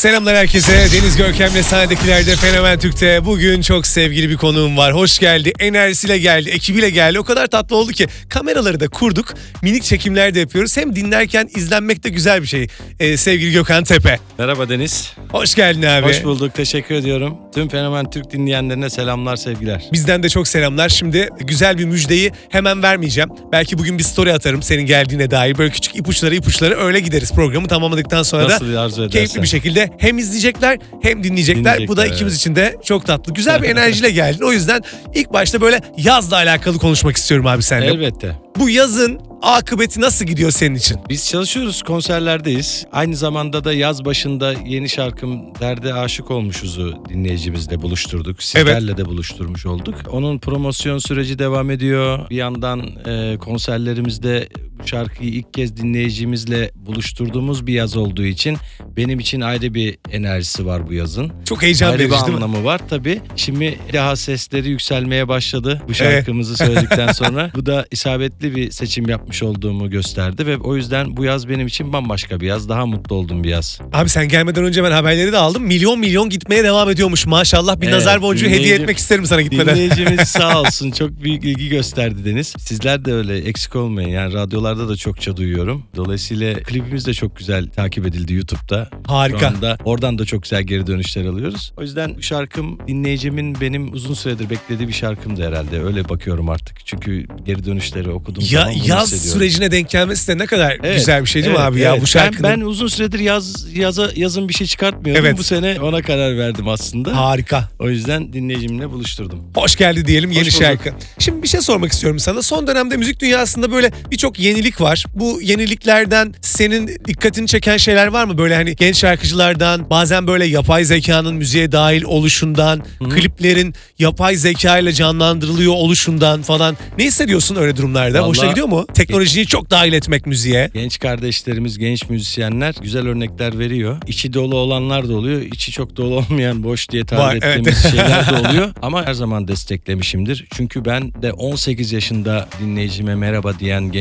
Selamlar herkese. Deniz Görkem'le sahnedekilerde Fenomen Türk'te bugün çok sevgili bir konuğum var. Hoş geldi, enerjisiyle geldi, ekibiyle geldi. O kadar tatlı oldu ki kameraları da kurduk. Minik çekimler de yapıyoruz. Hem dinlerken izlenmek de güzel bir şey. Ee, sevgili Gökhan Tepe. Merhaba Deniz. Hoş geldin abi. Hoş bulduk. Teşekkür ediyorum. Tüm Fenomen Türk dinleyenlerine selamlar, sevgiler. Bizden de çok selamlar. Şimdi güzel bir müjdeyi hemen vermeyeceğim. Belki bugün bir story atarım senin geldiğine dair. Böyle küçük ipuçları ipuçları öyle gideriz programı tamamladıktan sonra Nasıl da keyifli bir şekilde hem izleyecekler hem dinleyecekler. Bu da Dinleyecekler, ikimiz evet. için de çok tatlı. Güzel bir enerjiyle geldin. O yüzden ilk başta böyle yazla alakalı konuşmak istiyorum abi seninle. Elbette. Bu yazın akıbeti nasıl gidiyor senin için? Biz çalışıyoruz, konserlerdeyiz. Aynı zamanda da yaz başında yeni şarkım Derde Aşık Olmuşuz'u dinleyicimizle buluşturduk. Sizlerle de buluşturmuş olduk. Onun promosyon süreci devam ediyor. Bir yandan e, konserlerimizde şarkıyı ilk kez dinleyicimizle buluşturduğumuz bir yaz olduğu için benim için ayrı bir enerjisi var bu yazın. Çok heyecan Ayrı bir verici değil mi? anlamı var tabii. Şimdi daha sesleri yükselmeye başladı bu şarkımızı söyledikten sonra. Bu da isabetli bir seçim yapmış olduğumu gösterdi ve o yüzden bu yaz benim için bambaşka bir yaz. Daha mutlu olduğum bir yaz. Abi sen gelmeden önce ben haberleri de aldım. Milyon milyon gitmeye devam ediyormuş maşallah. Bir Evet, nazar boncuğu hediye etmek isterim sana gitmeden. Dinleyicimiz sağ olsun çok büyük ilgi gösterdi Deniz. Sizler de öyle eksik olmayın. Yani radyolarda da çokça duyuyorum. Dolayısıyla klibimiz de çok güzel takip edildi YouTube'da. Harika. Şu anda oradan da çok güzel geri dönüşler alıyoruz. O yüzden şarkım dinleyicimin benim uzun süredir beklediği bir şarkımdı herhalde. Öyle bakıyorum artık. Çünkü geri dönüşleri okuduğum Ya zaman yaz sürecine denk gelmesi de ne kadar Evet, güzel bir şey değil mi evet, abi ya evet. bu şarkının? Ben, ben uzun süredir yaz yaza yazın bir şey çıkartmıyordum. Evet. Bu sene ona karar verdim aslında. Harika. O yüzden dinleyicimle buluşturdum. Hoş geldi diyelim yeni bulduk. şarkı. Şimdi bir şey sormak istiyorum sana. Son dönemde müzik dünyasında böyle birçok yenilik var. Bu yeniliklerden senin dikkatini çeken şeyler var mı? Böyle hani genç şarkıcılardan, bazen böyle yapay zekanın müziğe dahil oluşundan, kliplerin yapay zeka ile canlandırılıyor oluşundan falan. Ne hissediyorsun öyle durumlarda? Vallahi- Hoşuna gidiyor mu? Teknolojiyi çok dahil etmek müziğe. Genç kardeşlerimiz, genç müzisyenler güzel örnekler veriyor. İçi dolu olanlar da oluyor. içi çok dolu olmayan boş diye tabir Var, evet. ettiğimiz şeyler de oluyor. Ama her zaman desteklemişimdir. Çünkü ben de 18 yaşında dinleyicime merhaba diyen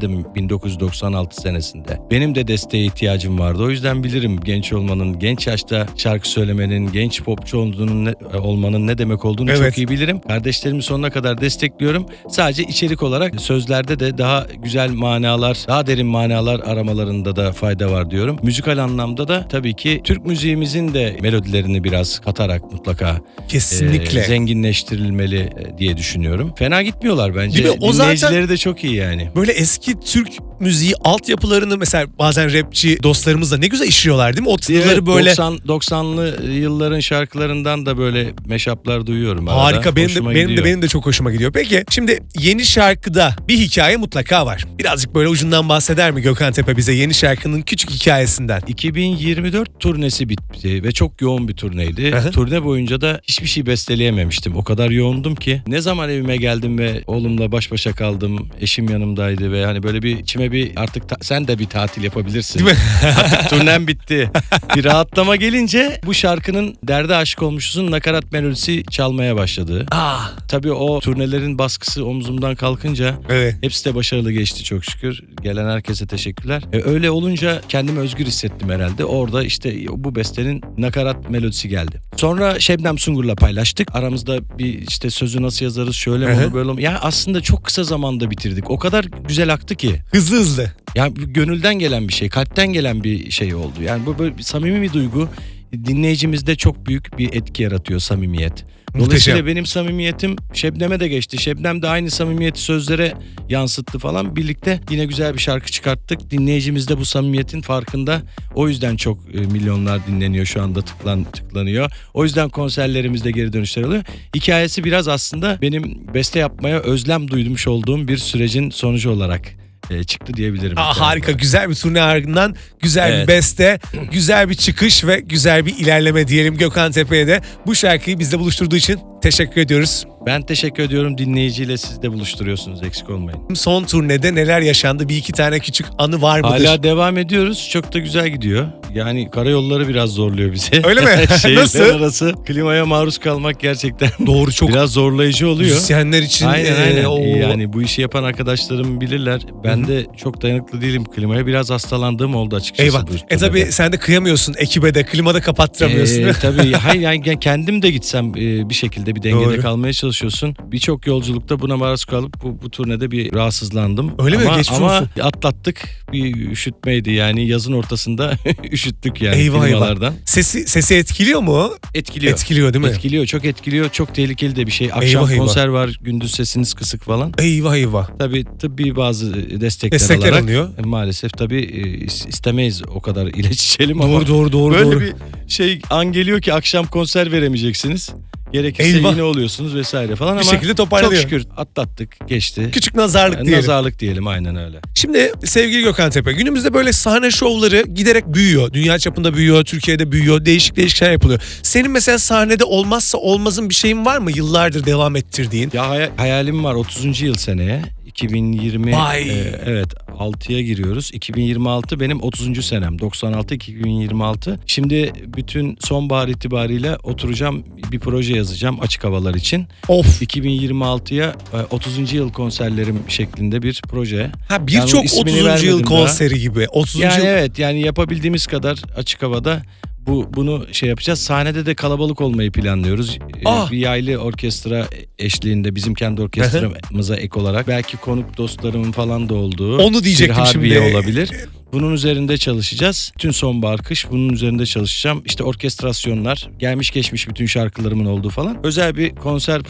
gençlerdendim 1996 senesinde. Benim de desteğe ihtiyacım vardı. O yüzden bilirim genç olmanın, genç yaşta şarkı söylemenin, genç popçu olduğunun ne, olmanın ne demek olduğunu Evet. çok iyi bilirim. Kardeşlerimi sonuna kadar destekliyorum. Sadece içerik olarak sözlerde de daha güzel manalar, daha derin manalar aramalarında da fayda var diyorum. Müzikal anlamda da tabii ki Türk müziğimizin de melodilerini biraz katarak mutlaka Kesinlikle. e, zenginleştirilmeli e, diye düşünüyorum. Fena gitmiyorlar bence. Değil mi? O zaten- Dinleyicileri de çok iyi yani. Böyle eski Türk müziği altyapılarını mesela bazen rapçi dostlarımız da ne güzel işliyorlar değil mi? O tınıları Evet, böyle 90 90'lı yılların şarkılarından da böyle meşaplar duyuyorum arada. Harika benim de benim de benim de çok hoşuma gidiyor. Peki şimdi yeni şarkıda bir hikaye mutlaka var. Birazcık böyle ucundan bahseder mi Gökhan Tepe bize yeni şarkının küçük hikayesinden? 2024 turnesi bitti ve çok yoğun bir turneydi. Aha. Turne boyunca da hiçbir şey besteleyememiştim. O kadar yoğundum ki. Ne zaman evime geldim ve oğlumla baş başa kaldım. Eşim yanımdaydı ve hani böyle bir içime bir artık ta- sen de bir tatil yapabilirsin. Değil mi? artık turnem bitti. Bir rahatlama gelince bu şarkının Derde Aşık Olmuşuz'un nakarat melodisi çalmaya başladı. Ah Tabii o turnelerin baskısı omzumdan kalkınca evet. Hepsi de başarılı geçti çok şükür. Gelen herkese teşekkürler. E, öyle olunca kendimi özgür hissettim herhalde. Orada işte bu bestenin nakarat melodisi geldi. Sonra Şebnem Sungur'la paylaştık. Aramızda bir işte sözü nasıl yazarız şöyle mi Hı hı. olur böyle mi? Ya aslında çok kısa zamanda bitirdik. O kadar güzel aktı ki. Hızlı hızlı. Bu gönülden gelen bir şey, kalpten gelen bir şey oldu. Yani bu böyle bir samimi bir duygu dinleyicimizde çok büyük bir etki yaratıyor samimiyet. Dolayısıyla Muhteşem. benim samimiyetim Şebnem'e de geçti. Şebnem de aynı samimiyeti sözlere yansıttı falan. Birlikte yine güzel bir şarkı çıkarttık. Dinleyicimiz de bu samimiyetin farkında. O yüzden çok e, milyonlar dinleniyor şu anda tıklan tıklanıyor. O yüzden konserlerimizde geri dönüşler oluyor. Hikayesi biraz aslında benim beste yapmaya özlem duymuş olduğum bir sürecin sonucu olarak e, çıktı diyebilirim. Aa, harika güzel bir turne ardından güzel bir Evet. beste, güzel bir çıkış ve güzel bir ilerleme diyelim Gökhan Tepe'ye de. Bu şarkıyı bizle buluşturduğu için teşekkür ediyoruz. Ben teşekkür ediyorum dinleyiciyle siz de buluşturuyorsunuz eksik olmayın. Son turnede neler yaşandı? Bir iki tane küçük anı var mıdır? Hala devam ediyoruz. Çok da güzel gidiyor. Yani karayolları biraz zorluyor bizi. Öyle mi? Şehirler Nasıl? arası klimaya maruz kalmak gerçekten Doğru çok biraz zorlayıcı oluyor. müzisyenler için. Aynen e, aynen. o- Yani bu işi yapan arkadaşlarım bilirler. Ben de çok dayanıklı değilim klimaya. Biraz hastalandığım oldu açıkçası. Eyvah. bu E tabi sen de kıyamıyorsun ekibe de klimada kapattıramıyorsun. Ee, tabii hayır yani kendim de gitsem e, bir şekilde bir dengede Doğru. kalmaya çalışıyorsun. Birçok yolculukta buna maruz kalıp bu, bu turnede bir rahatsızlandım. Öyle mi? ama, Geçmiş ama olsun. atlattık. Bir üşütmeydi yani yazın ortasında üşüttük yani Eyvah, eyvah. klimalardan. Sesi sesi etkiliyor mu? Etkiliyor. Etkiliyor değil mi? Etkiliyor, çok etkiliyor. Çok tehlikeli de bir şey. Akşam Eyvah, eyvah. konser var, gündüz sesiniz kısık falan. Eyvah eyvah. Tabii tıbbi bazı destekler, Destekler alarak alınıyor. e, maalesef tabii e, is- istemeyiz o kadar ilaç içelim ama Doğru doğru doğru. böyle doğru. bir şey an geliyor ki akşam konser veremeyeceksiniz. Gerekirse Eyvah. yine oluyorsunuz vesaire falan Bir ama şekilde çok toparlanıyor. şükür atlattık, geçti. Küçük nazarlık Yani diyelim. Nazarlık diyelim aynen öyle. Şimdi sevgili Gökhan Tepe günümüzde böyle sahne şovları giderek büyüyor. Dünya çapında büyüyor, Türkiye'de büyüyor. Değişik değişik şeyler yapılıyor. Senin mesela sahnede olmazsa olmazın bir şeyin var mı yıllardır devam ettirdiğin? Ya hay- hayalim var 30. yıl seneye. 2020 Vay. e, evet 6'ya giriyoruz. 2026 benim 30. senem. 96 2026. Şimdi bütün sonbahar itibariyle oturacağım bir proje yazacağım açık havalar için. Of. 2026'ya e, 30. yıl konserlerim şeklinde bir proje. Ha birçok ismini 30. vermedim yıl daha. konseri gibi. 30. Yani yıl evet yani yapabildiğimiz kadar açık havada bu bunu şey yapacağız. Sahnede de kalabalık olmayı planlıyoruz. Ee, Ah! Bir yaylı orkestra eşliğinde bizim kendi orkestramıza ek olarak belki konuk dostlarımın falan da olduğu Onu diyecektim bir harbiye şimdi. olabilir. Bunun üzerinde çalışacağız. Tüm sonbahar kış bunun üzerinde çalışacağım. İşte orkestrasyonlar, gelmiş geçmiş bütün şarkılarımın olduğu falan. Özel bir konser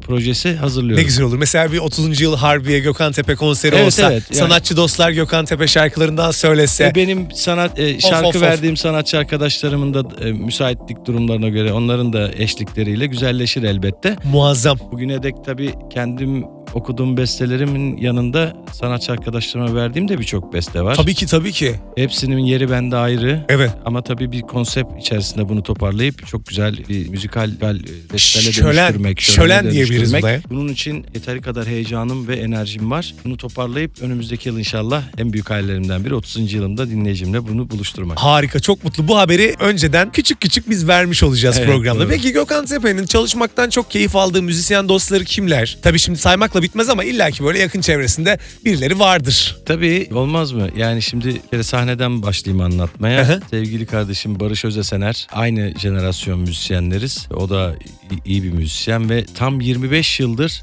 projesi hazırlıyorum. Ne güzel olur. Mesela bir 30. yıl Harbiye Gökhan Tepe konseri Evet, olsa, evet, yani- sanatçı dostlar Gökhan Tepe şarkılarından söylese. Ve benim sanat e, şarkı of, of. verdiğim sanatçı arkadaşlarımın da e, müsaitlik durumlarına göre onların da eşlikleriyle güzelleşir elbette. Muazzam. Bugüne dek tabii kendim okuduğum bestelerimin yanında sanatçı arkadaşlarıma verdiğim de birçok beste var. Tabii ki tabii ki. Hepsinin yeri bende ayrı. Evet. Ama tabii bir konsept içerisinde bunu toparlayıp çok güzel bir müzikal e, bestele Şölen- dönüştürmek. şölen diyebiliriz buna. Bunun için yeteri kadar heyecanım ve enerjim var. Bunu toparlayıp önümüzdeki yıl inşallah en büyük hayallerimden biri 30. yılımda dinleyicimle bunu buluşturmak. Harika, çok mutlu. Bu haberi önceden küçük küçük biz vermiş olacağız Evet, programda. doğru. Peki Gökhan Tepe'nin çalışmaktan çok keyif aldığı müzisyen dostları kimler? Tabii şimdi saymakla bitmez ama illaki böyle yakın çevresinde birileri vardır. Tabii olmaz mı? Yani şimdi bir kere sahneden başlayayım anlatmaya. Sevgili kardeşim Barış Özesener aynı jenerasyon müzisyenleriz. O da iyi bir müzisyen ve tam 25 yıldır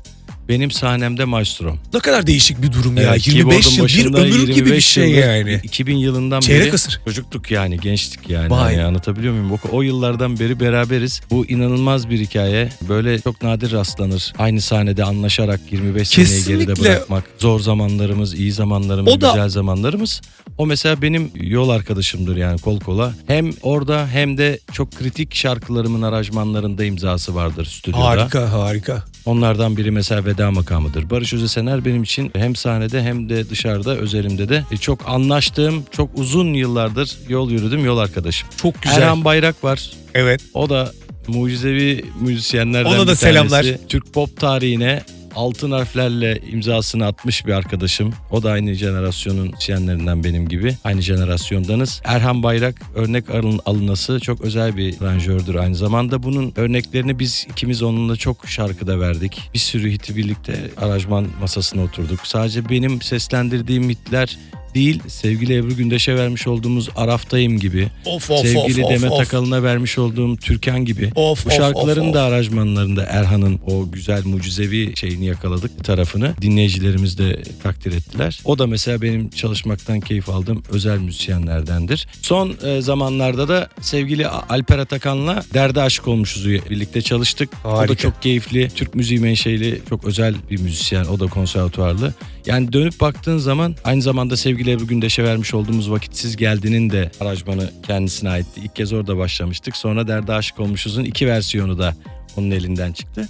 benim sahnemde maestrom. Ne kadar değişik bir durum ya. Evet, 25 keyboard'un yıl bir ömür gibi bir 25 şey yıldır, yani. 2000 yılından Çeyrek beri asır. çocuktuk yani gençtik yani. Vay. Hani anlatabiliyor muyum? O, o yıllardan beri beraberiz. Bu inanılmaz bir hikaye. Böyle çok nadir rastlanır. Aynı sahnede anlaşarak 25 seneyi geride Kesinlikle. bırakmak. Zor zamanlarımız, iyi zamanlarımız, O da- güzel zamanlarımız. O mesela benim yol arkadaşımdır yani kol kola. Hem orada hem de çok kritik şarkılarımın aranjmanlarında imzası vardır stüdyoda. Harika, harika. Onlardan biri mesela veda makamıdır. Barış Özesener benim için hem sahnede hem de dışarıda özelimde de e, çok anlaştığım, çok uzun yıllardır yol yürüdüm yol arkadaşım. Çok güzel. Erhan Bayrak var. Evet. O da mucizevi müzisyenlerden Ona da bir tanesi. selamlar. Türk pop tarihine altın harflerle imzasını atmış bir arkadaşım. O da aynı jenerasyonun müzisyenlerinden benim gibi. Aynı jenerasyondanız. Erhan Bayrak örnek alın, alınası çok özel bir aranjördür aynı zamanda. Bunun örneklerini biz ikimiz onunla çok şarkıda verdik. Bir sürü hiti birlikte aranjman masasına oturduk. Sadece benim seslendirdiğim hitler değil sevgili Ebru Gündeş'e vermiş olduğumuz Araftayım gibi. Of of sevgili of Demet of. Akalın'a vermiş olduğum Türkan gibi. Of, Bu şarkıların of, da of. aranjmanlarında Erhan'ın o güzel mucizevi şeyini yakaladık tarafını. Dinleyicilerimiz de takdir ettiler. O da mesela benim çalışmaktan keyif aldığım özel müzisyenlerdendir. Son e, zamanlarda da sevgili Alper Atakan'la Derde Aşık olmuşuz birlikte çalıştık. O Harika. da çok keyifli. Türk müziği menşeli çok özel bir müzisyen. O da konservatuarlı. Yani dönüp baktığın zaman aynı zamanda sevgili Ebru Gündeş'e vermiş olduğumuz Vakitsiz Geldi'nin de aranjmanı kendisine aitti. İlk kez orada başlamıştık. Sonra Derde Aşık Olmuşuz'un iki versiyonu da onun elinden çıktı.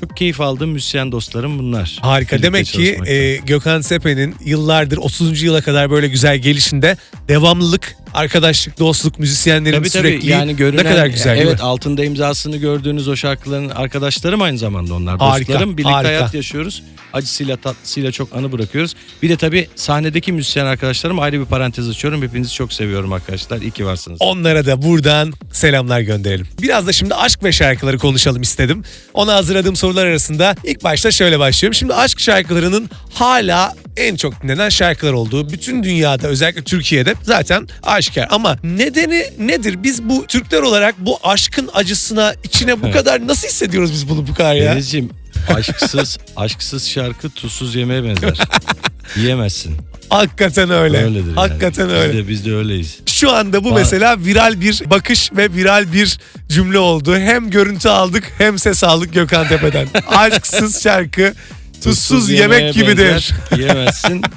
Çok keyif aldığım müzisyen dostlarım bunlar. Harika. Birlikte Demek ki e, Gökhan Sepe'nin yıllardır 30. yıla kadar böyle güzel gelişinde devamlılık, arkadaşlık, dostluk, müzisyenlerin Tabii tabii sürekli yani görünen ne kadar güzel evet altında imzasını gördüğünüz o şarkıların arkadaşlarım aynı zamanda onlar Harika, dostlarım birlikte harika. hayat yaşıyoruz acısıyla tatlısıyla çok anı bırakıyoruz bir de tabii sahnedeki müzisyen arkadaşlarım ayrı bir parantez açıyorum hepinizi çok seviyorum arkadaşlar iyi ki varsınız. Onlara da buradan selamlar gönderelim. Biraz da şimdi aşk ve şarkıları konuşalım istedim. Ona hazırladığım sorular arasında ilk başta şöyle başlıyorum. Şimdi aşk şarkılarının hala en çok dinlenen şarkılar olduğu bütün dünyada özellikle Türkiye'de zaten aşikar. Ama nedeni nedir? Biz bu Türkler olarak bu aşkın acısına içine bu kadar nasıl hissediyoruz biz bunu bu kadar ya? Denizciğim aşksız aşksız şarkı tuzsuz yemeğe benzer. Yiyemezsin. Hakikaten öyle. Öyledir yani. Hakikaten Biz öyle. de, biz de öyleyiz. Şu anda bu Ba- mesela viral bir bakış ve viral bir cümle oldu. Hem görüntü aldık hem ses aldık Gökhan Tepe'den. Aşksız şarkı tuzsuz yemek gibidir. benzer. Yiyemezsin.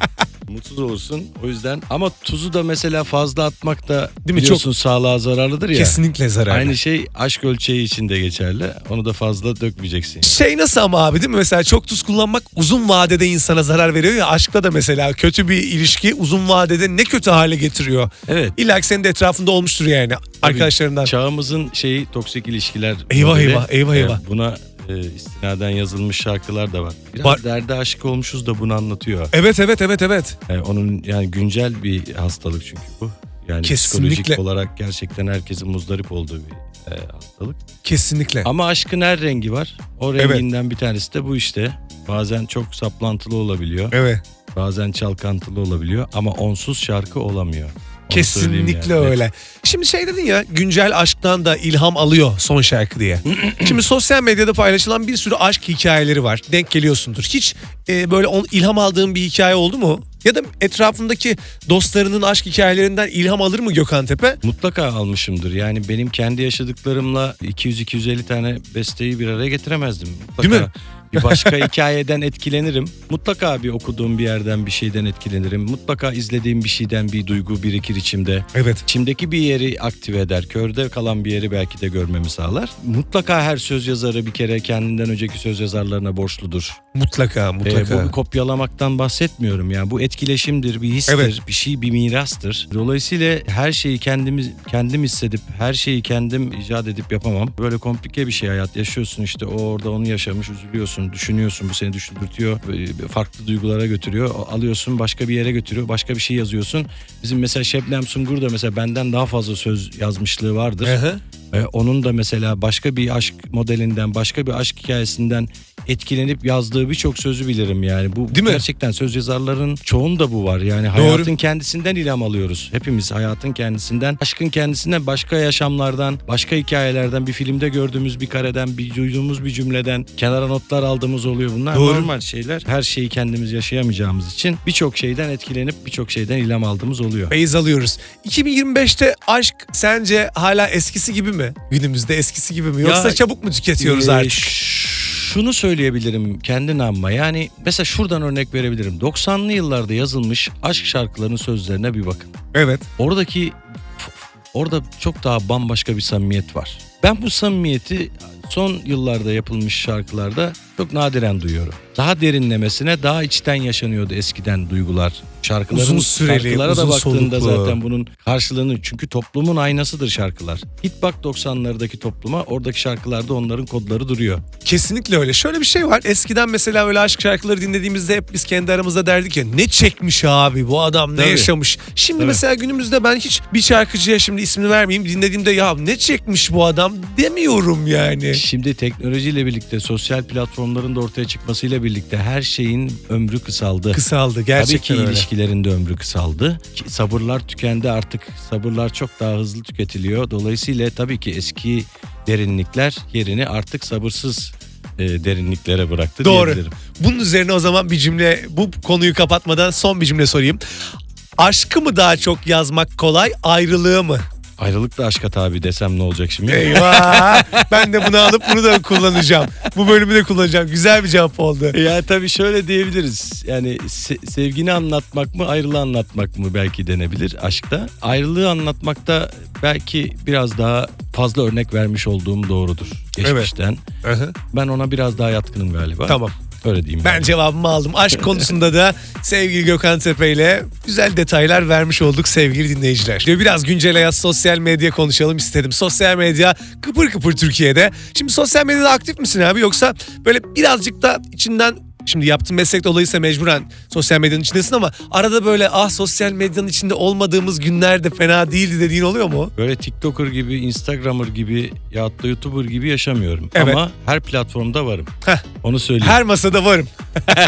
Mutsuz olursun. O yüzden ama tuzu da mesela fazla atmak da Değil mi? biliyorsun sağlığa zararlıdır ya. Kesinlikle zararlı. Aynı şey aşk ölçeği için de geçerli. Onu da fazla dökmeyeceksin. Şey nasıl ama abi değil mi? Mesela çok tuz kullanmak uzun vadede insana zarar veriyor ya. Aşkta da mesela kötü bir ilişki uzun vadede ne kötü hale getiriyor. Evet. İlla ki senin de etrafında olmuştur yani arkadaşlarından. Çağımızın şeyi toksik ilişkiler. Eyvah, modeli. eyvah, eyvah, Ee, eyvah. Buna e, istinaden yazılmış şarkılar da var. Biraz Var. derde aşık olmuşuz da bunu anlatıyor. Evet evet evet evet. Yani onun yani güncel bir hastalık çünkü bu. Yani Kesinlikle. psikolojik olarak gerçekten herkesin muzdarip olduğu bir e, hastalık. Kesinlikle. Ama aşkın her rengi var. O Evet. renginden bir tanesi de bu işte. Bazen çok saplantılı olabiliyor. Evet. Bazen çalkantılı olabiliyor ama onsuz şarkı olamıyor. Kesinlikle yani. öyle. Şimdi şey dedin ya güncel aşktan da ilham alıyor son şarkı diye. Şimdi sosyal medyada paylaşılan bir sürü aşk hikayeleri var. Denk geliyorsundur. Hiç e, böyle on, ilham aldığın bir hikaye oldu mu? Ya da etrafındaki dostlarının aşk hikayelerinden ilham alır mı Gökhan Tepe? Mutlaka almışımdır. Yani benim kendi yaşadıklarımla 200-250 tane besteyi bir araya getiremezdim. Mutlaka Değil mi? Bir başka hikayeden etkilenirim. Mutlaka bir okuduğum bir yerden bir şeyden etkilenirim. Mutlaka izlediğim bir şeyden bir duygu birikir içimde. Evet. İçimdeki bir yeri aktive eder. Körde kalan bir yeri belki de görmemi sağlar. Mutlaka her söz yazarı bir kere kendinden önceki söz yazarlarına borçludur. Mutlaka Ee, mutlaka. bu bir kopyalamaktan bahsetmiyorum yani. Bu etkileşimdir, bir histir, Evet. bir şey, bir mirastır. Dolayısıyla her şeyi kendimiz kendim hissedip, her şeyi kendim icat edip yapamam. Böyle komplike bir şey hayat yaşıyorsun işte o orada onu yaşamış, üzülüyorsun, düşünüyorsun, bu seni düşündürtüyor, böyle farklı duygulara götürüyor. Alıyorsun başka bir yere götürüyor, başka bir şey yazıyorsun. Bizim mesela Şebnem Sungur da mesela benden daha fazla söz yazmışlığı vardır. Hı hı. Ee, onun da mesela başka bir aşk modelinden, başka bir aşk hikayesinden etkilenip yazdığı birçok sözü bilirim yani. Bu Değil mi? gerçekten söz yazarların çoğunda bu var. Yani hayatın kendisinden ilham alıyoruz. Hepimiz hayatın kendisinden, aşkın kendisinden, başka yaşamlardan, başka hikayelerden, bir filmde gördüğümüz bir kareden, bir duyduğumuz bir cümleden kenara notlar aldığımız oluyor. Bunlar Doğru. normal şeyler. Her şeyi kendimiz yaşayamayacağımız için birçok şeyden etkilenip birçok şeyden ilham aldığımız oluyor. Feyiz alıyoruz. 2025'te aşk sence hala eskisi gibi mi? Günümüzde eskisi gibi mi? Yoksa Ya, çabuk mu tüketiyoruz Ee, artık? Şunu söyleyebilirim kendi namıma yani mesela şuradan örnek verebilirim. 90'lı yıllarda yazılmış aşk şarkılarının sözlerine bir bakın. Evet. Oradaki orada çok daha bambaşka bir samimiyet var. Ben bu samimiyeti son yıllarda yapılmış şarkılarda çok nadiren duyuyorum. Daha derinlemesine, daha içten yaşanıyordu eskiden duygular. Şarkıların Uzun süreli, şarkılara uzun da baktığında soluklu. zaten bunun karşılığını çünkü toplumun aynasıdır şarkılar. Git bak 90'lardaki topluma oradaki şarkılarda onların kodları duruyor. Kesinlikle öyle. Şöyle bir şey var. Eskiden mesela öyle aşk şarkıları dinlediğimizde hep biz kendi aramızda derdik ya ne çekmiş abi bu adam ne Tabii. yaşamış. Şimdi Tabii. mesela günümüzde ben hiç bir şarkıcıya şimdi ismini vermeyeyim dinlediğimde ya ne çekmiş bu adam demiyorum yani. Şimdi teknolojiyle birlikte sosyal platformların da ortaya çıkmasıyla birlikte her şeyin ömrü kısaldı. Kısaldı gerçekten Tabii ki öyle. ilişkilerin de ömrü kısaldı. Sabırlar tükendi artık. Sabırlar çok daha hızlı tüketiliyor. Dolayısıyla tabii ki eski derinlikler yerini artık sabırsız e, derinliklere bıraktı Doğru. diyebilirim. Bunun üzerine o zaman bir cümle bu konuyu kapatmadan son bir cümle sorayım. Aşkı mı daha çok yazmak kolay ayrılığı mı? Ayrılık da aşka tabi desem ne olacak şimdi? Eyvah ben de bunu alıp bunu da kullanacağım. Bu bölümü de kullanacağım. Güzel bir cevap oldu. Ya tabii şöyle diyebiliriz. Yani se- sevgini anlatmak mı, ayrılığı anlatmak mı belki denebilir aşkta. Ayrılığı anlatmakta belki biraz daha fazla örnek vermiş olduğum doğrudur geçmişten. Hı. Ben ona biraz daha yatkınım galiba. Tamam. Öyle diyeyim. ben. Ben cevabımı aldım. Aşk konusunda da sevgili Gökhan Tepe ile güzel detaylar vermiş olduk sevgili dinleyiciler. Diyor biraz güncel hayat sosyal medya konuşalım istedim. Sosyal medya kıpır kıpır Türkiye'de. Şimdi sosyal medyada aktif misin abi yoksa böyle birazcık da içinden Şimdi yaptığın meslek dolayısıyla mecburen sosyal medyanın içindesin ama arada böyle ah sosyal medyanın içinde olmadığımız günlerde fena değildi dediğin oluyor mu? Böyle TikToker gibi, Instagramer gibi ya da YouTuber gibi yaşamıyorum. Evet. Ama her platformda varım. Heh. Onu söyleyeyim. Her masada varım.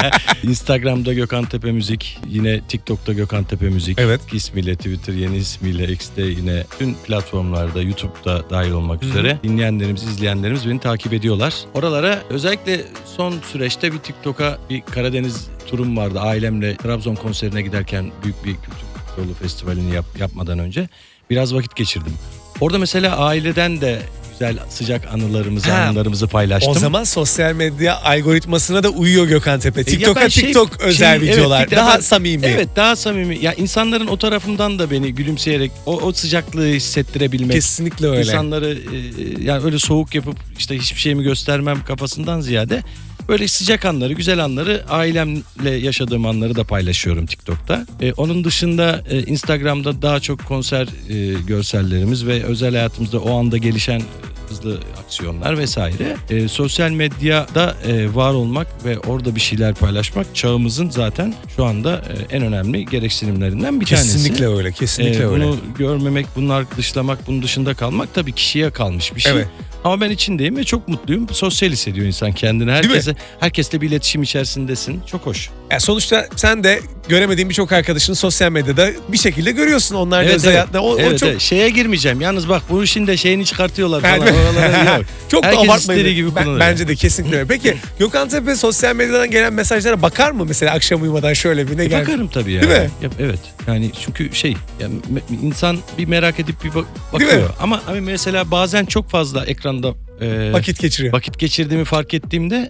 Instagram'da Gökhan Tepe Müzik, yine TikTok'ta Gökhan Tepe Müzik. Evet. ismiyle Twitter, yeni ismiyle X'te yine tüm platformlarda, YouTube'da dahil olmak üzere dinleyenlerimiz, izleyenlerimiz beni takip ediyorlar. Oralara özellikle son süreçte bir TikTok'a bir Karadeniz turum vardı. Ailemle Trabzon konserine giderken büyük bir kültür yolu festivalini yap- yapmadan önce biraz vakit geçirdim. Orada mesela aileden de güzel sıcak anılarımızı, Ha, anılarımızı paylaştım. O zaman sosyal medya algoritmasına da uyuyor Gökhan Tepe. E, TikTok'a ben şey- TikTok özel şey, evet, videolar. TikTok- daha samimi. Evet daha samimi. Ya insanların o tarafından da beni gülümseyerek o, o sıcaklığı hissettirebilmek. Kesinlikle öyle. İnsanları e, yani öyle soğuk yapıp işte hiçbir şeyimi göstermem kafasından ziyade böyle sıcak anları, güzel anları ailemle yaşadığım anları da paylaşıyorum TikTok'ta. E, onun dışında e, Instagram'da daha çok konser e, görsellerimiz ve özel hayatımızda o anda gelişen hızlı aksiyonlar vesaire. E, sosyal medyada e, var olmak ve orada bir şeyler paylaşmak çağımızın zaten şu anda e, en önemli gereksinimlerinden bir tanesi. Kesinlikle öyle. Kesinlikle Ee, öyle. bunu görmemek, bunlar dışlamak, bunun dışında kalmak tabii kişiye kalmış bir şey. Evet. Ama ben içindeyim ve çok mutluyum. Sosyal hissediyor insan kendini. Herkese, herkesle bir iletişim içerisindesin. Çok hoş. Ya sonuçta sen de göremediğin birçok arkadaşını sosyal medyada bir şekilde görüyorsun. Onlar da Evet, özel evet. hayatta. O, o evet, çok evet. Şeye girmeyeceğim. Yalnız bak bu işin de şeyini çıkartıyorlar falan. Oralara yok. çok da Herkes abartmayın. istediği gibi Ben- kullanıyor. bence de kesinlikle öyle. Peki Gökhan Tepe sosyal medyadan gelen mesajlara bakar mı mesela akşam uyumadan şöyle bir ne E, geldi? bakarım tabii ya. Değil mi? Ya, evet. Yani çünkü şey ya, me- insan bir merak edip bir bak- Değil mi? bakıyor. Ama abi mesela bazen çok fazla ekranda e, Vakit geçiriyor. vakit geçirdiğimi fark ettiğimde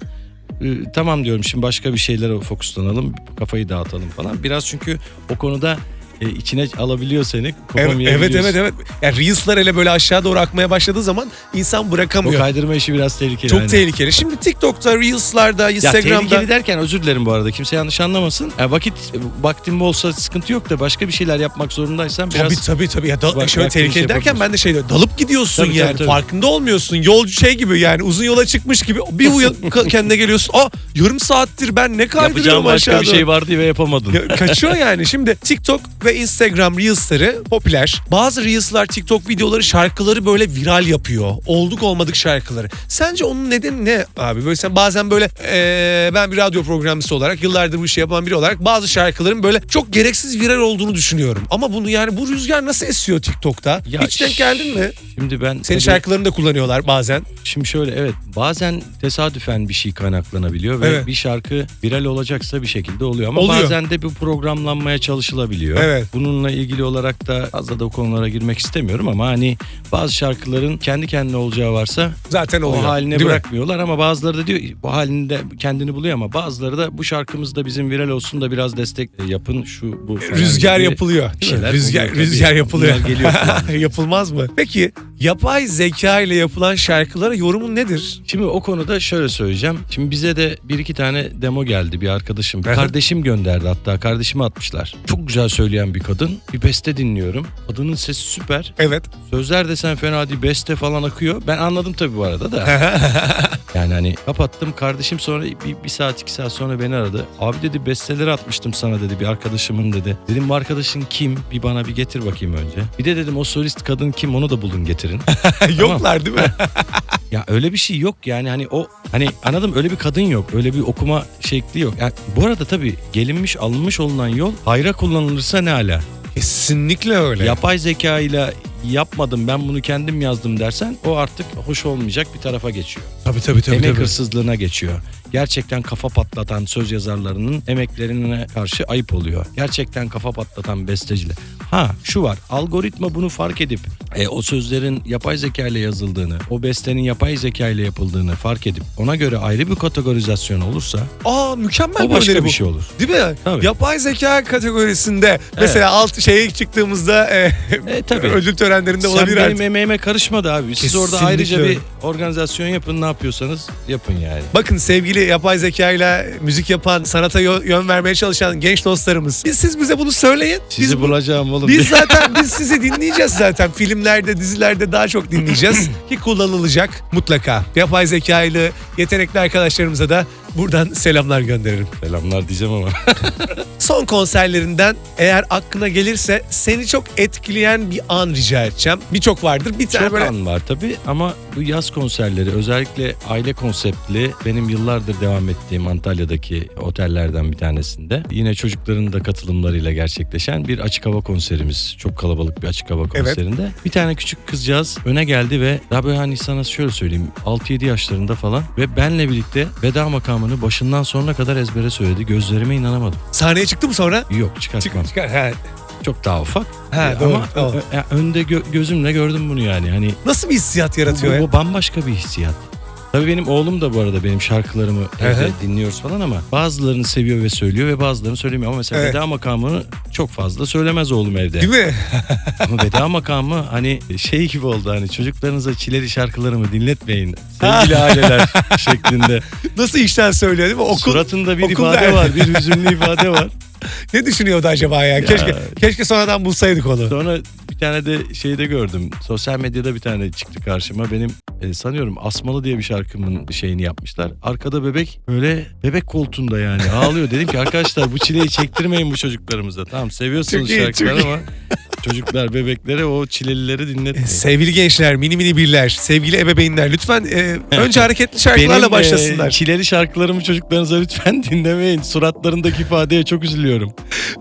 e, tamam diyorum şimdi başka bir şeylere fokuslanalım kafayı dağıtalım falan. Biraz çünkü o konuda e, içine alabiliyor seni. Evet, evet evet evet. Yani Reels'lar hele böyle aşağı doğru akmaya başladığı zaman insan O bırakamıyor. kaydırma işi biraz tehlikeli. Çok aynen. tehlikeli. Şimdi TikTok'ta, Reels'larda, Ya Instagram'da tehlikeli derken özür dilerim bu arada. Kimse yanlış anlamasın. Ya vakit vaktim olsa sıkıntı yok da başka bir şeyler yapmak zorundaysan biraz Tabii tabii tabii. Ya da, Bak- şöyle tehlikeli şey derken ben de şey diyorum. Dalıp gidiyorsun Tabii, yani. tabii, tabii. Farkında olmuyorsun. Yolcu şey gibi yani uzun yola çıkmış gibi bir uyan kendine geliyorsun. Aa yarım saattir ben ne kaydırıyorum yapacağım başka bir aşağıda. şey vardı ve yapamadın. Ya, kaçıyor yani. Şimdi TikTok ve Instagram Reels'ları popüler. Bazı Reels'lar TikTok videoları şarkıları böyle viral yapıyor. Olduk olmadık şarkıları. Sence onun nedeni ne abi? Böyle sen bazen böyle eee, ben bir radyo programcısı olarak yıllardır bu işi yapan biri olarak bazı şarkıların böyle çok gereksiz viral olduğunu düşünüyorum. Ama bunu yani bu rüzgar nasıl esiyor TikTok'ta? Ya Hiç denk geldin mi? Şimdi ben Senin tabii- şarkılarını da kullanıyorlar bazen. Şimdi şöyle evet bazen tesadüfen bir şey kaynaklanabiliyor ve Evet. bir şarkı viral olacaksa bir şekilde oluyor ama Oluyor. bazen de bu programlanmaya çalışılabiliyor. Evet. Bununla ilgili olarak da fazla da o konulara girmek istemiyorum ama hani bazı şarkıların kendi kendine olacağı varsa Zaten oluyor. o haline Değil mi? bırakmıyorlar ama bazıları da diyor bu halinde kendini buluyor ama bazıları da bu şarkımız da bizim viral olsun da biraz destek yapın şu bu falan Rüzgar gibi yapılıyor. şeyler rüzgar oluyor tabii. rüzgar yapılıyor. Bunlar geliyor. Yapılmaz mı? Peki yapay zeka ile yapılan şarkılara yorumun nedir? Şimdi o konuda şöyle söyleyeceğim. Şimdi bize de bir iki tane demo geldi bir arkadaşım. Aha. Kardeşim gönderdi hatta kardeşime atmışlar. Çok güzel söyleyen bir kadın. Bir beste dinliyorum. Kadının sesi süper. Evet. Sözler desen fena değil. Beste falan akıyor. Ben anladım tabii bu arada da. Yani hani kapattım. Kardeşim sonra bir, bir saat iki saat sonra beni aradı. Abi dedi besteleri atmıştım sana dedi bir arkadaşımın dedi. Dedim bu arkadaşın kim? Bir bana bir getir bakayım önce. Bir de dedim o solist kadın kim onu da bulun getirin. Yoklar değil mi? Ya öyle bir şey yok yani hani o hani anladım öyle bir kadın yok. Öyle bir okuma şekli yok. Yani bu arada tabii gelinmiş alınmış olunan yol hayra kullanılırsa ne ala. Kesinlikle öyle. Yapay zeka ile yapmadım ben bunu kendim yazdım dersen o artık hoş olmayacak bir tarafa geçiyor. Tabii tabii tabii. Emek tabii. hırsızlığına geçiyor. Gerçekten kafa patlatan söz yazarlarının emeklerine karşı ayıp oluyor. Gerçekten kafa patlatan besteciler. Ha şu var algoritma bunu fark edip e, o sözlerin yapay zeka ile yazıldığını, o bestenin yapay zeka ile yapıldığını fark edip ona göre ayrı bir kategorizasyon olursa Aa mükemmel o bir öneri başka bu. bir şey olur. Değil mi? Tabii. Yapay zeka kategorisinde mesela alt şeye çıktığımızda e, E, tabii. ödül törenlerinde Sen olabilir benim artık. emeğime karışmadı abi. Siz orada Kesinlikle ayrıca öyle. bir organizasyon yapın ne yapıyorsanız yapın yani. Bakın sevgili yapay zeka ile müzik yapan, sanata yö- yön vermeye çalışan genç dostlarımız. Biz, siz bize bunu söyleyin. Sizi biz, bu- bulacağım oğlum. biz zaten biz sizi dinleyeceğiz zaten. Filmlerde, dizilerde daha çok dinleyeceğiz ki kullanılacak mutlaka. Yapay zeka ile yetenekli arkadaşlarımıza da buradan selamlar gönderirim. Selamlar diyeceğim ama. Son konserlerinden eğer aklına gelirse seni çok etkileyen bir an rica edeceğim. Birçok vardır. Bir tane Çok böyle an var tabii ama bu yaz konserleri özellikle aile konseptli benim yıllardır devam ettiğim Antalya'daki otellerden bir tanesinde yine çocukların da katılımlarıyla gerçekleşen bir açık hava konserimiz. Çok kalabalık bir açık hava Evet. konserinde. Bir tane küçük kızcağız öne geldi ve daha böyle hani sana şöyle söyleyeyim 6-7 yaşlarında falan ve benle birlikte veda makamını başından sonuna kadar ezbere söyledi. Gözlerime inanamadım. sahneye çıktı mı sonra? Yok çıkartmam. Çık, çıkar. Ha. Çok daha ufak. Ha, doğru, ama tamam. ö- ö- önde gö- gözümle gördüm bunu yani. Hani Nasıl bir hissiyat yaratıyor bu, ya? bu bambaşka bir hissiyat. Tabii benim oğlum da bu arada benim şarkılarımı evde dinliyoruz falan ama bazılarını seviyor ve söylüyor ve bazılarını söylemiyor. Ama mesela Evet. veda makamını çok fazla söylemez oğlum evde. Değil mi? Ama veda makamı hani şey gibi oldu hani çocuklarınıza çileli şarkılarımı dinletmeyin sevgili aileler şeklinde. Nasıl işten söylüyor değil mi? Okul, Suratında bir okulda- ifade var, bir hüzünlü ifade var. ne düşünüyordu acaba ya? Keşke keşke sonradan bulsaydık onu. Sonra bir tane de şeyde gördüm. Sosyal medyada bir tane çıktı karşıma. Benim e, sanıyorum Asmalı diye bir şarkımın şeyini yapmışlar. Arkada bebek böyle bebek koltuğunda yani ağlıyor. Dedim ki arkadaşlar bu çileyi çektirmeyin bu çocuklarımıza. Tamam seviyorsunuz Çok iyi, şarkıları iyi. ama çocuklar bebeklere o çilelileri dinletmeyin. Sevgili gençler, mini mini birler, sevgili ebeveynler lütfen e, önce hareketli şarkılarla Benim, e, başlasınlar. çileli şarkılarımı çocuklarınıza lütfen dinlemeyin. Suratlarındaki ifadeye çok üzülüyorum.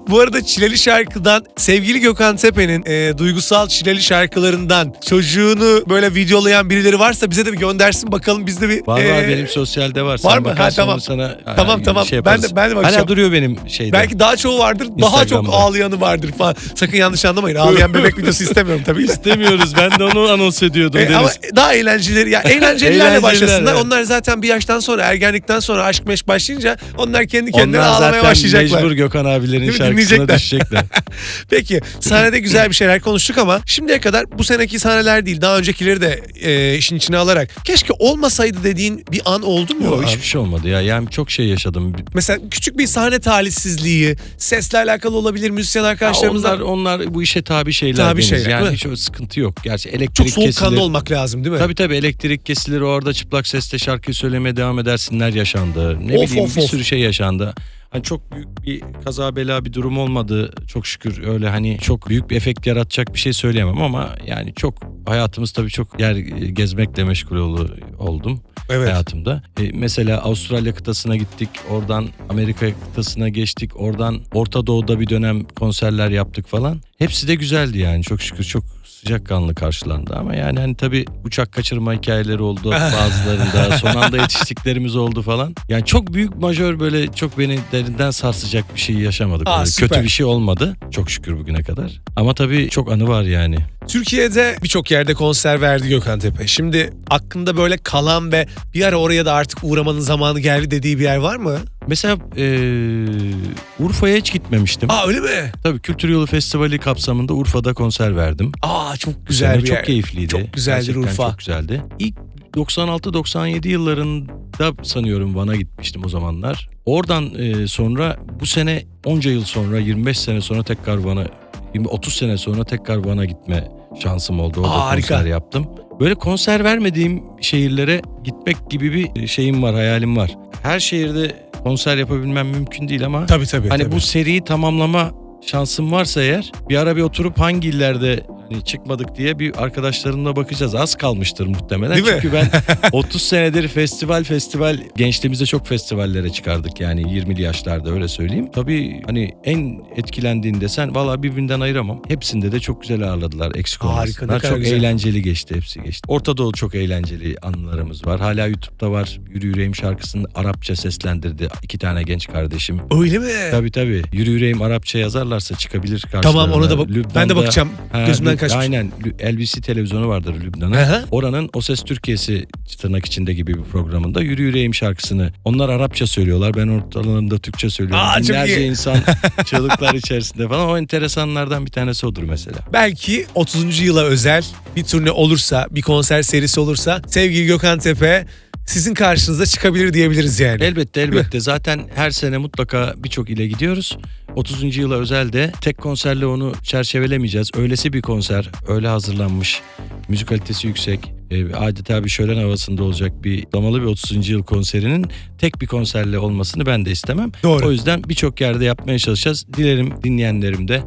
Bu arada Çileli şarkıdan sevgili Gökhan Tepe'nin e, duygusal Çileli şarkılarından çocuğunu böyle videolayan birileri varsa bize de bir göndersin bakalım biz de bir... Var e, var benim sosyalde var. Sen var mı? Ha, tamam. sana Tamam, e, tamam. şey Ben de- ben de bakacağım. Hala duruyor benim şeyde. Belki daha çoğu vardır, daha çok ağlayanı vardır falan. Sakın yanlış anlamayın. Ağlayan bebek videosu istemiyorum tabii. İstemiyoruz. Ben de onu anons ediyordum. E, ama daha eğlencelileri, ya eğlencelilerle Eğlenceliler, başlasınlar. evet. Onlar zaten bir yaştan sonra, ergenlikten sonra aşk meş başlayınca onlar kendi kendilerine Onlar ağlamaya zaten başlayacaklar. mecbur Gökhan abilerin şarkısına düşecekler. Peki sahnede güzel bir şeyler konuştuk ama şimdiye kadar bu seneki sahneler değil daha öncekileri de e, işin içine alarak keşke olmasaydı dediğin bir an oldu mu? Yok hiçbir şey olmadı ya. Yani çok şey yaşadım. Mesela küçük bir sahne talihsizliği, sesle alakalı olabilir müzisyen arkadaşlarımızdan. onlar, onlar bu işe tabi şeyler Tabi şeyler, değil Yani mi? hiç o sıkıntı yok. Gerçi elektrik Çok soğukkanlı olmak lazım değil mi? Tabii tabii elektrik kesilir orada çıplak sesle şarkıyı söylemeye devam edersinler yaşandı. Ne Of, bileyim of, bir of. sürü şey yaşandı. Hani çok büyük bir kaza bela bir durum olmadı çok şükür öyle hani çok büyük bir efekt yaratacak bir şey söyleyemem ama yani çok hayatımız tabii çok yer gezmekle meşgul oldu, oldum Evet. hayatımda. E, mesela Avustralya kıtasına gittik oradan Amerika kıtasına geçtik oradan Orta Doğu'da bir dönem konserler yaptık falan. Hepsi de güzeldi yani çok şükür çok sıcakkanlı karşılandı ama yani hani tabii uçak kaçırma hikayeleri oldu bazılarında son anda yetiştiklerimiz oldu falan. Yani çok büyük majör böyle çok beni derinden sarsacak bir şey yaşamadık. Aa. Kötü bir şey olmadı çok şükür bugüne kadar. Ama tabii çok anı var yani. Türkiye'de birçok yerde konser verdi Gökhan Tepe. Şimdi aklında böyle kalan ve bir ara oraya da artık uğramanın zamanı geldi dediği bir yer var mı? Mesela eee, Urfa'ya hiç gitmemiştim. Aa öyle mi? Tabii Kültür Yolu Festivali kapsamında Urfa'da konser verdim. Aa çok güzel sene bir çok yer. keyifliydi. Çok güzeldir Gerçekten Urfa. çok güzeldi. İlk 96-97 yıllarında sanıyorum Van'a gitmiştim o zamanlar. Oradan e, sonra bu sene onca yıl sonra 25 sene sonra tekrar Van'a 20 30 sene sonra tekrar Van'a gitme şansım oldu. Orada Aa, harika. konser yaptım. Böyle konser vermediğim şehirlere gitmek gibi bir şeyim var, hayalim var. Her şehirde konser yapabilmem mümkün değil ama Tabii tabii. Hani tabii. bu seriyi tamamlama şansım varsa eğer bir ara bir oturup hangi illerde hani çıkmadık diye bir arkadaşlarımla bakacağız. Az kalmıştır muhtemelen. Değil mi? Çünkü ben 30 senedir festival festival gençliğimizde çok festivallere çıkardık yani 20'li yaşlarda öyle söyleyeyim. Tabii hani en etkilendiğin desen valla birbirinden ayıramam. Hepsinde de çok güzel ağırladılar eksik olmasınlar. Çok güzel. eğlenceli geçti hepsi geçti. Orta Doğu çok eğlenceli anılarımız var. Hala YouTube'da var. Yürü Yüreğim şarkısını Arapça seslendirdi iki tane genç kardeşim. Öyle mi? Tabii tabii. Yürü yüreğim Arapça yazarlarsa çıkabilir karşılarına. Tamam ona da bak. Ben de Lübnan'da- bakacağım. Ha, Gözümden Lübnan'da kaçmış. Aynen LBC televizyonu vardır Lübnan'ın. Oranın O Ses Türkiye'si tırnak içinde gibi bir programında Yürü Yüreğim şarkısını. Onlar Arapça söylüyorlar. Ben ortalarında Türkçe söylüyorum. Aa, Binlerce insan çığlıklar içerisinde falan. O enteresanlardan bir tanesi odur mesela. Belki 30. yıla özel bir turne olursa, bir konser serisi olursa sevgili Gökhan Tepe sizin karşınıza çıkabilir diyebiliriz yani. Elbette elbette. Zaten her sene mutlaka birçok ile gidiyoruz. 30. yıla özel de tek konserle onu çerçevelemeyeceğiz. Öylesi bir konser, öyle hazırlanmış, müzik kalitesi yüksek, e, adeta bir şölen havasında olacak bir damalı bir 30. yıl konserinin tek bir konserle olmasını ben de istemem. Doğru. O yüzden birçok yerde yapmaya çalışacağız. Dilerim dinleyenlerim de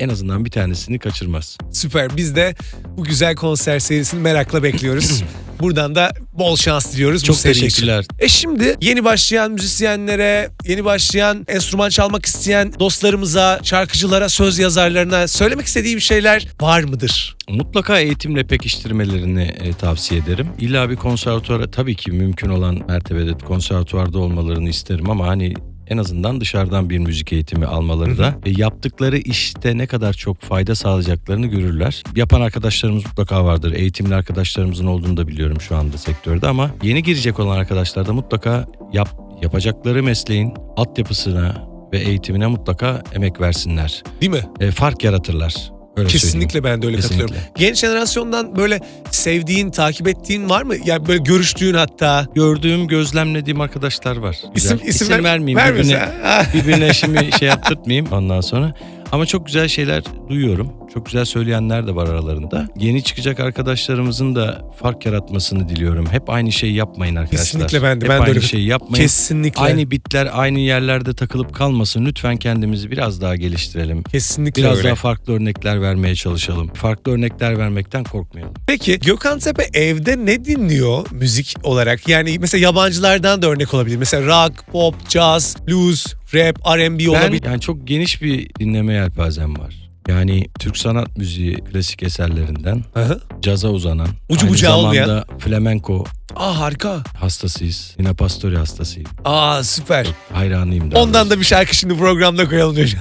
en azından bir tanesini kaçırmaz. Süper. Biz de bu güzel konser serisini merakla bekliyoruz. Buradan da bol şans diliyoruz bu Çok seri için. teşekkürler. E şimdi yeni başlayan müzisyenlere, yeni başlayan enstrüman çalmak isteyen dostlarımıza, şarkıcılara, söz yazarlarına söylemek istediğim şeyler var mıdır? Mutlaka eğitimle pekiştirmelerini e, tavsiye ederim. İlla bir konservatuara tabii ki mümkün olan mertebede konservatuarda olmalarını isterim ama hani en azından dışarıdan bir müzik eğitimi almaları da e, yaptıkları işte ne kadar çok fayda sağlayacaklarını görürler. Yapan arkadaşlarımız mutlaka vardır. Eğitimli arkadaşlarımızın olduğunu da biliyorum şu anda sektörde ama yeni girecek olan arkadaşlar da mutlaka yap, yapacakları mesleğin altyapısına ve eğitimine mutlaka emek versinler. Değil mi? E, fark yaratırlar. Öyle söyleyeyim. Kesinlikle ben de öyle Kesinlikle. katılıyorum. Genç jenerasyondan böyle sevdiğin, takip ettiğin var mı? Yani böyle görüştüğün hatta. gördüğüm, gözlemlediğim arkadaşlar var. Güzel. İsim, isim, ver- vermeyeyim. birbirine, birbirine şimdi şey yaptırtmayayım ondan sonra. Ama çok güzel şeyler duyuyorum. Çok güzel söyleyenler de var aralarında. Yeni çıkacak arkadaşlarımızın da fark yaratmasını diliyorum. Hep aynı şeyi yapmayın arkadaşlar. Kesinlikle ben de. Hep Ben de aynı öyle- şeyi yapmayın. Kesinlikle. Aynı bitler aynı yerlerde takılıp kalmasın. Lütfen kendimizi biraz daha geliştirelim. Kesinlikle Biraz öyle. daha farklı örnekler vermeye çalışalım. Farklı örnekler vermekten korkmayalım. Peki Gökhan Tepe evde ne dinliyor müzik olarak? Yani mesela yabancılardan da örnek olabilir. Mesela rock, pop, jazz, blues, rap, R&B Ben olabilir. yani çok geniş bir dinleme yelpazem var. Yani Türk sanat müziği klasik eserlerinden Aha. caza uzanan, Ucu bucağı olmayan. flamenco Aa harika. hastasıyız. Nina Pastori hastasıyım. Aa süper. Hayranıyım da. Ondan da bir şarkı şimdi programda koyalım diyor.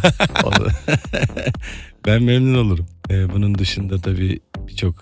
ben memnun olurum. Ee, bunun dışında tabii birçok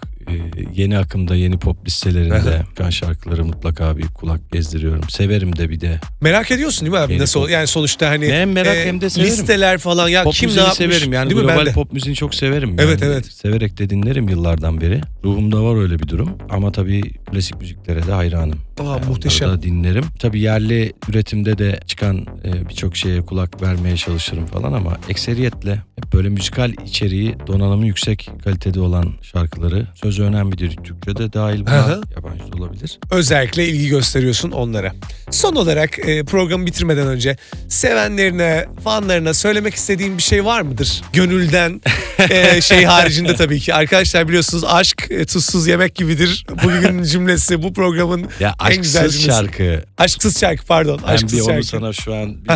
yeni akımda yeni pop listelerinde çıkan şarkıları mutlaka bir kulak gezdiriyorum. Severim de bir de. Merak ediyorsun değil mi abi? Yeni Nasıl pop. yani sonuçta hani Hem merak hem de severim. listeler falan ya Pop kim ne yapmış? severim yani değil mi? Ben global de. pop müziğini çok severim. Evet, Yani evet. Severek de dinlerim yıllardan beri. Ruhumda var öyle bir durum ama tabii klasik müziklere de hayranım. Aa, Yani muhteşem. da dinlerim. Tabii yerli üretimde de çıkan e, birçok şeye kulak vermeye çalışırım falan ama ekseriyetle hep böyle müzikal içeriği donanımı yüksek kalitede olan şarkıları sözü önemlidir. Türkçe de dahil buna Aha. yabancı da olabilir. Özellikle ilgi gösteriyorsun onlara. Son olarak e, programı bitirmeden önce sevenlerine, fanlarına söylemek istediğin bir şey var mıdır? Gönülden e, şey haricinde tabii ki. Arkadaşlar biliyorsunuz aşk e, tuzsuz yemek gibidir. Bugünün cümlesi bu programın Ya en güzel aşksız cümlesi. şarkı. Aşksız şarkı pardon. Ben Aşksız bir onu şarkı. sana şu an bir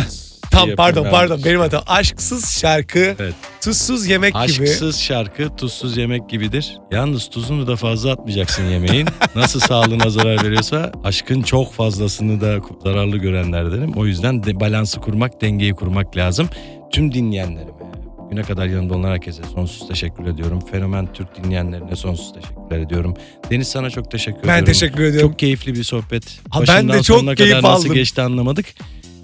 Tam yapayım pardon ben. pardon benim hatam. Aşksız şarkı Evet. tuzsuz yemek gibi. Aşksız şarkı tuzsuz yemek gibidir. Yalnız tuzunu da fazla atmayacaksın yemeğin. Nasıl sağlığına zarar veriyorsa aşkın çok fazlasını da zararlı görenlerdenim. O yüzden de balansı kurmak, dengeyi kurmak lazım. Tüm dinleyenlerime, güne kadar yanımda olan herkese sonsuz teşekkür ediyorum. Fenomen Türk dinleyenlerine sonsuz teşekkürler ediyorum. Deniz sana çok teşekkür Ben ediyorum. teşekkür ediyorum. Çok keyifli bir sohbet. Ha, ben Başından de çok sonuna keyif kadar nasıl aldım. geçti anlamadık.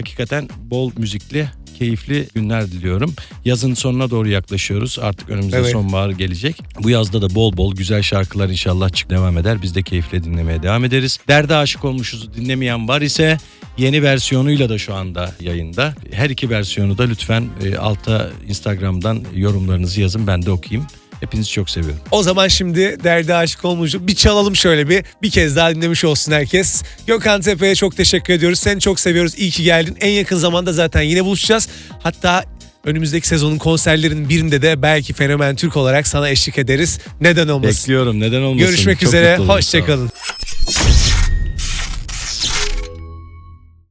Hakikaten bol müzikli, keyifli günler diliyorum. Yazın sonuna doğru yaklaşıyoruz. Artık önümüzde Evet. sonbahar gelecek. Bu yazda da bol bol güzel şarkılar inşallah çık devam eder. Biz de keyifle dinlemeye devam ederiz. Derde aşık olmuşuz dinlemeyen var ise yeni versiyonuyla da şu anda yayında. Her iki versiyonu da lütfen e, alta Instagram'dan yorumlarınızı yazın ben de okuyayım. Hepinizi çok seviyorum. O zaman şimdi derde aşık olmuşum. Bir çalalım şöyle bir. Bir kez daha dinlemiş olsun herkes. Gökhan Tepe'ye çok teşekkür ediyoruz. Seni çok seviyoruz. İyi ki geldin. En yakın zamanda zaten yine buluşacağız. Hatta önümüzdeki sezonun konserlerinin birinde de belki Fenomen Türk olarak sana eşlik ederiz. Neden olmasın? Bekliyorum neden olmasın. Görüşmek Çok üzere. mutlu olurum. Hoşçakalın.